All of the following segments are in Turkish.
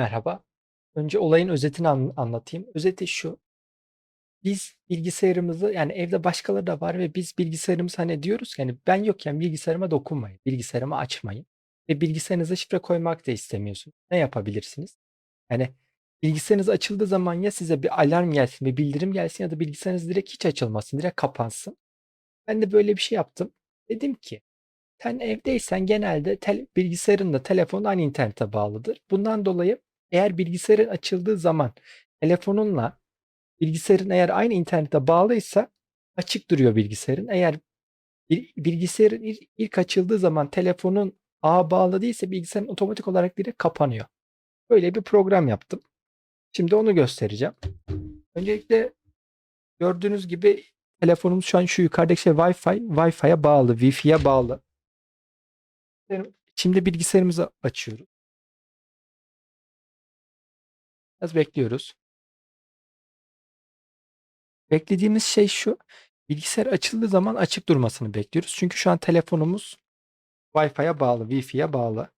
Merhaba. Önce olayın özetini an anlatayım. Özeti şu: Biz bilgisayarımızı, yani, evde başkaları da var ve biz bilgisayarımızı, hani, diyoruz ki, hani, "Ben yokken bilgisayarıma dokunmayın, bilgisayarımı açmayın." Ve bilgisayarınıza şifre koymak da istemiyorsunuz. Ne yapabilirsiniz? Hani, bilgisayarınız açıldığı zaman ya size bir alarm gelsin, bir bildirim gelsin ya da bilgisayarınız direkt hiç açılmasın, direkt kapansın. Ben de böyle bir şey yaptım. Dedim ki, sen evdeysen genelde tel bilgisayarınla telefonun aynı internete bağlıdır. Bundan dolayı eğer bilgisayarın açıldığı zaman telefonunla bilgisayarın eğer aynı internete bağlıysa açık duruyor bilgisayarın. Eğer bil bilgisayarın il ilk açıldığı zaman telefonun ağa bağlı değilse bilgisayarın otomatik olarak direkt kapanıyor. Böyle bir program yaptım. Şimdi onu göstereceğim. Öncelikle gördüğünüz gibi telefonumuz şu an şu yukarıdaki şey Wi-Fi. Wi-Fi'ye bağlı, Wi-Fi'ye bağlı. Şimdi bilgisayarımızı açıyoruz. Biraz bekliyoruz. Beklediğimiz şey şu: Bilgisayar açıldığı zaman açık durmasını bekliyoruz. Çünkü şu an telefonumuz Wi-Fi'ye bağlı, Wi-Fi'ye bağlı.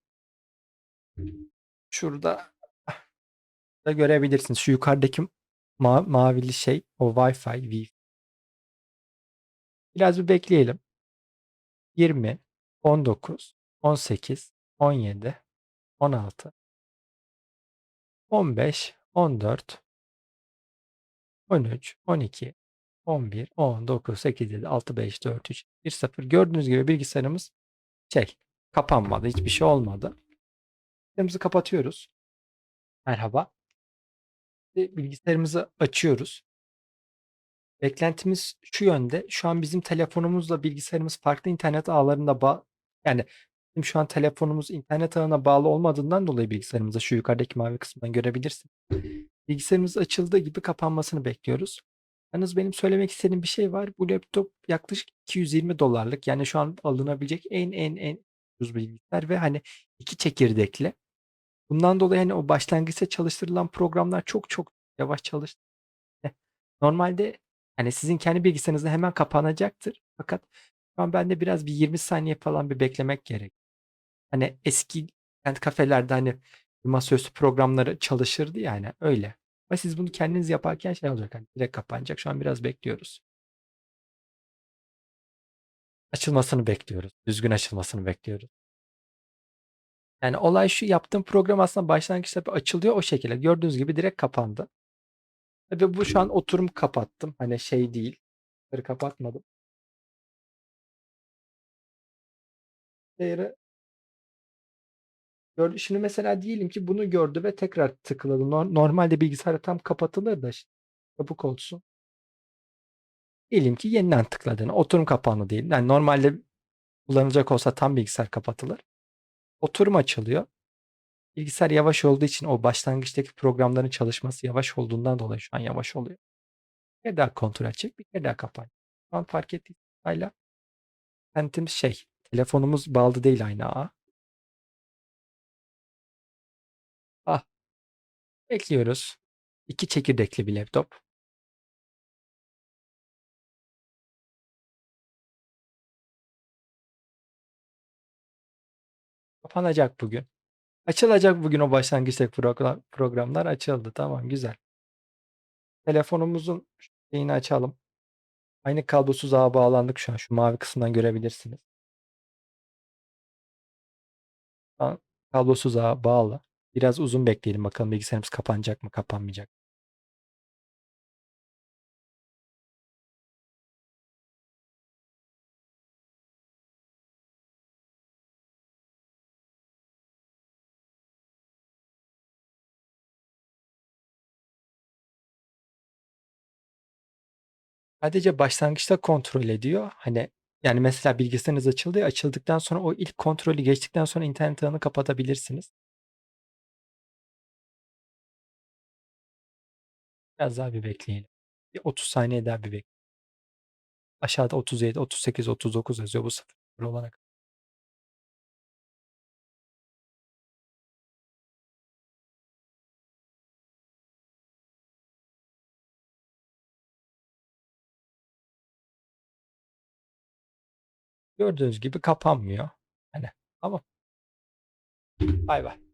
Şurada da görebilirsiniz. Şu yukarıdaki ma mavili şey o Wi-Fi, Wi Biraz bir bekleyelim. 20, 19, 18, 17, 16 15, 14 13, 12, 11, 10, 9, 8, 7, 6, 5, 4, 3, 1, 0. Gördüğünüz gibi bilgisayarımız şey, kapanmadı. Hiçbir şey olmadı. Bilgisayarımızı kapatıyoruz. Merhaba. Bilgisayarımızı açıyoruz. Beklentimiz şu yönde: Şu an bizim telefonumuzla bilgisayarımız farklı internet ağlarında yani, bizim şu an telefonumuz internet ağına bağlı olmadığından dolayı bilgisayarımızda şu yukarıdaki mavi kısımdan görebilirsin. Bilgisayarımız açıldığı gibi kapanmasını bekliyoruz. Yalnız benim söylemek istediğim bir şey var. Bu laptop yaklaşık $220'lık yani şu an alınabilecek en, en, en ucuz bilgisayar ve, hani, 2 çekirdekli. Bundan dolayı, hani, o başlangıçta çalıştırılan programlar çok çok yavaş çalış Normalde, hani, sizin kendi bilgisayarınızda hemen kapanacaktır fakat şu an bende biraz bir 20 saniye falan bir beklemek gerek. Hani, eski internet kafelerde, hani, masaüstü programları çalışırdı ya, hani, öyle. Ama siz bunu kendiniz yaparken şey olacak, hani, direkt kapanacak. Şu an biraz bekliyoruz. Açılmasını bekliyoruz. Düzgün açılmasını bekliyoruz. Yani olay şu: Yaptığım program aslında başlangıçta bir açılıyor o şekilde. Gördüğünüz gibi direkt kapandı. Ve bu şu an oturum kapattım. Hani, şey değil, kapatmadım. Değeri Gördü şimdi mesela diyelim ki bunu gördü ve tekrar tıkladı. Nor normalde bilgisayar tam kapatılır da işte çabuk olsun. Diyelim ki yeniden tıkladın. Oturum kapandı diyelim. Yani normalde kullanılacak olsa tam bilgisayar kapatılır. Oturum açılıyor. Bilgisayar yavaş olduğu için o başlangıçtaki programların çalışması yavaş olduğundan dolayı şu an yavaş oluyor. Bir kere daha kontrol edecek, bir kere daha kapanacak. Şu an fark ettiysen hâlâ internetimiz şey, telefonumuz bağlı değil aynı ağa. Bekliyoruz. 2 çekirdekli bir laptop. Kapanacak bugün. Açılacak bugün o başlangıçtaki program programlar açıldı. Tamam, güzel. Telefonumuzun şeyini açalım. Aynı kablosuz ağa bağlandık şu an. Şu mavi kısımdan görebilirsiniz. Kablosuz ağa bağlı. Biraz uzun bekleyelim bakalım bilgisayarımız kapanacak mı, kapanmayacak Sadece başlangıçta kontrol ediyor. Hani, yani, mesela bilgisayarınız açıldı açıldıktan sonra o ilk kontrolü geçtikten sonra internet ağını kapatabilirsiniz. Biraz daha bir bekleyelim. Bir 30 saniye daha bir bek Aşağıda 37, 38, 39 yazıyor bu sefer olana. Gördüğünüz gibi kapanmıyor. Hani, ama Baybay.